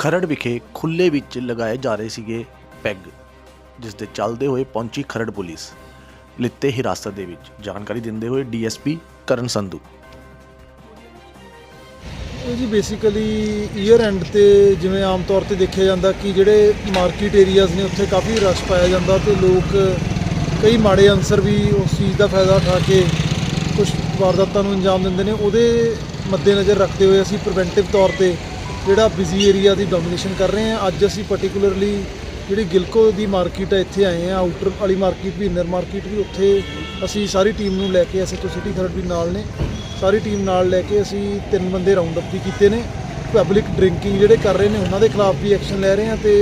ਖਰੜ ਵਿਖੇ ਖੁੱਲੇ ਵਿੱਚ ਲਗਾਏ ਜਾ ਰਹੇ ਸੀਗੇ ਪੈਗ ਜਿਸ ਦੇ ਚੱਲਦੇ ਹੋਏ ਪਹੁੰਚੀ ਖਰੜ ਪੁਲਿਸ। ਲਿੱਤੇ ਹਿਰਾਸਤ ਦੇ ਵਿੱਚ ਜਾਣਕਾਰੀ ਦਿੰਦੇ ਹੋਏ ਡੀਐਸਪੀ ਕਰਨ ਸੰਧੂ। ਇਹ ਜੀ ਬੇਸਿਕਲੀ ਈਅਰ ਐਂਡ ਤੇ ਜਿਵੇਂ ਆਮ ਤੌਰ ਤੇ ਦੇਖਿਆ ਜਾਂਦਾ ਕਿ ਜਿਹੜੇ ਮਾਰਕੀਟ ਏਰੀਆਜ਼ ਨੇ, ਉੱਥੇ ਕਾਫੀ ਰਸ਼ ਪਾਇਆ ਜਾਂਦਾ ਤੇ ਲੋਕ ਕਈ ਮਾੜੇ ਅਨਸਰ ਵੀ ਉਸ ਚੀਜ਼ ਦਾ ਫਾਇਦਾ ਉਠਾ ਕੇ ਕੁਝ ਵਾਰਦਾਤਾਂ ਨੂੰ ਅੰਜਾਮ ਦਿੰਦੇ ਨੇ। ਉਹਦੇ ਮੱਦੇਨਜ਼ਰ ਰੱਖਦੇ ਹੋਏ ਅਸੀਂ ਪ੍ਰੀਵੈਂਟਿਵ ਤੌਰ ਤੇ ਜਿਹੜਾ ਬਿਜ਼ੀ ਏਰੀਆ ਦੀ ਡੋਮੀਨੇਸ਼ਨ ਕਰ ਰਹੇ ਹਾਂ ਅੱਜ ਅਸੀਂ ਪਾਰਟਿਕੂਲਰਲੀ ਜਿਹੜੀ ਗਿਲਕੋ ਦੀ ਮਾਰਕੀਟ ਹੈ ਇੱਥੇ ਆਏ ਹਾਂ ਆਊਟਰ ਵਾਲੀ ਮਾਰਕੀਟ ਵੀ ਇਨਰ ਮਾਰਕੀਟ ਵੀ ਉੱਥੇ ਅਸੀਂ ਸਾਰੀ ਟੀਮ ਨੂੰ ਲੈ ਕੇ ਐਸਐਚਓ ਸਿਟੀ ਖਰੜ ਵੀ ਨਾਲ ਨੇ। ਸਾਰੀ ਟੀਮ ਨਾਲ ਲੈ ਕੇ ਅਸੀਂ ਤਿੰਨ ਬੰਦੇ ਰਾਉਂਡ ਅਪ ਵੀ ਕੀਤੇ ਨੇ। ਪਬਲਿਕ ਡਰਿੰਕਿੰਗ ਜਿਹੜੇ ਕਰ ਰਹੇ ਨੇ ਉਹਨਾਂ ਦੇ ਖਿਲਾਫ ਵੀ ਐਕਸ਼ਨ ਲੈ ਰਹੇ ਹਾਂ ਤੇ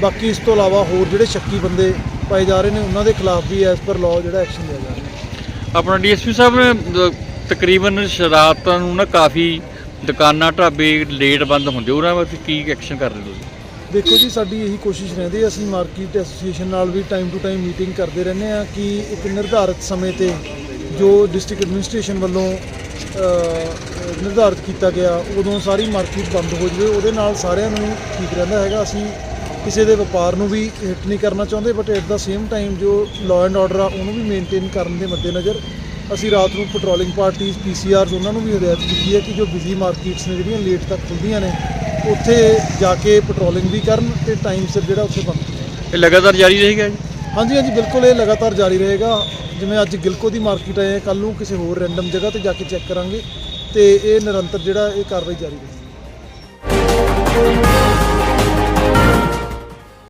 ਬਾਕੀ ਇਸ ਤੋਂ ਇਲਾਵਾ ਹੋਰ ਜਿਹੜੇ ਸ਼ੱਕੀ ਬੰਦੇ ਪਾਏ ਜਾ ਰਹੇ ਨੇ ਉਹਨਾਂ ਦੇ ਖਿਲਾਫ ਵੀ ਐਸ ਪਰ ਲਾਅ ਜਿਹੜਾ ਐਕਸ਼ਨ ਲਿਆ ਜਾ ਰਿਹਾ। ਹੈ ਆਪਣਾ ਡੀਐਸਪੀ ਸਾਹਿਬ ਨੇ ਅਹ, ਤਕਰੀਬਨ ਸ਼ਰਾਰਤਾਂ ਨੂੰ ਨਾ ਕਾਫੀ ਦੁਕਾਨਾਂ ਢਾਬੇ ਲੇਟ ਬੰਦ ਹੁੰਦੇ, ਉਹਨਾਂ ਵਾਸਤੇ ਕੀ ਐਕਸ਼ਨ ਕਰ ਰਹੇ ਤੁਸੀਂ? ਦੇਖੋ ਜੀ, ਸਾਡੀ ਇਹੀ ਕੋਸ਼ਿਸ਼ ਰਹਿੰਦੀ ਹੈ, ਅਸੀਂ ਮਾਰਕੀਟ ਐਸੋਸੀਏਸ਼ਨ ਨਾਲ ਵੀ ਟਾਈਮ ਟੂ ਟਾਈਮ ਮੀਟਿੰਗ ਕਰਦੇ ਰਹਿੰਦੇ ਆ ਕਿ ਇੱਕ ਨਿਰਧਾਰਤ ਸਮੇਂ ਤੇ ਜੋ ਡਿਸਟ੍ਰਿਕਟ ਐਡਮਿਨਿਸਟ੍ਰੇਸ਼ਨ ਵੱਲੋਂ ਨਿਰਧਾਰਤ ਕੀਤਾ ਗਿਆ, ਉਦੋਂ ਸਾਰੀ ਮਾਰਕੀਟ ਬੰਦ ਹੋ ਜਾਵੇ, ਉਹਦੇ ਨਾਲ ਸਾਰਿਆਂ ਨੂੰ ਠੀਕ ਰਹਿੰਦਾ ਹੈਗਾ। ਅਸੀਂ ਕਿਸੇ ਦੇ ਵਪਾਰ ਨੂੰ ਵੀ ਹਿੱਟ ਨਹੀਂ ਕਰਨਾ ਚਾਹੁੰਦੇ but at the same time ਜੋ ਲਾਅ ਐਂਡ ਆਰਡਰ ਆ, ਉਹਨੂੰ ਵੀ ਮੇਨਟੇਨ ਕਰਨ ਦੇ ਮੱਦੇਨਜ਼ਰ ਅਸੀਂ ਰਾਤ ਨੂੰ ਪੈਟਰੋਲਿੰਗ ਪਾਰਟੀਆਂ ਪੀਸੀਆਰਸ ਉਹਨਾਂ ਨੂੰ ਵੀ ਹਦਾਇਤ ਕੀਤੀ ਹੈ ਕਿ ਜੋ ਬਿਜ਼ੀ ਮਾਰਕੀਟਸ ਨੇ ਜਿਹੜੀਆਂ ਲੇਟ ਤੱਕ ਖੁੱਲ੍ਹਦੀਆਂ ਨੇ ਉੱਥੇ ਜਾ ਕੇ ਪੈਟਰੋਲਿੰਗ ਵੀ ਕਰਨ ਤੇ ਟਾਈਮ ਸਿਰ ਜਿਹੜਾ ਉੱਥੇ ਬੰਦ ਇਹ ਲਗਾਤਾਰ ਜਾਰੀ ਰਹੇਗਾ ਜੀ? ਹਾਂਜੀ ਹਾਂਜੀ ਬਿਲਕੁਲ ਇਹ ਲਗਾਤਾਰ ਜਾਰੀ ਰਹੇਗਾ। ਜਿਵੇਂ ਅੱਜ ਗਿਲਕੋ ਦੀ ਮਾਰਕੀਟ ਆਏ ਕੱਲ ਨੂੰ ਕਿਸੇ ਹੋਰ ਰੈਂਡਮ ਜਗ੍ਹਾ ਤੇ ਜਾ ਕੇ ਚੈੱਕ ਕਰਾਂਗੇ ਤੇ ਇਹ ਨਿਰੰਤਰ ਜਿਹੜਾ ਇਹ ਕਾਰਵਾਈ ਜਾਰੀ ਰਹੇਗੀ।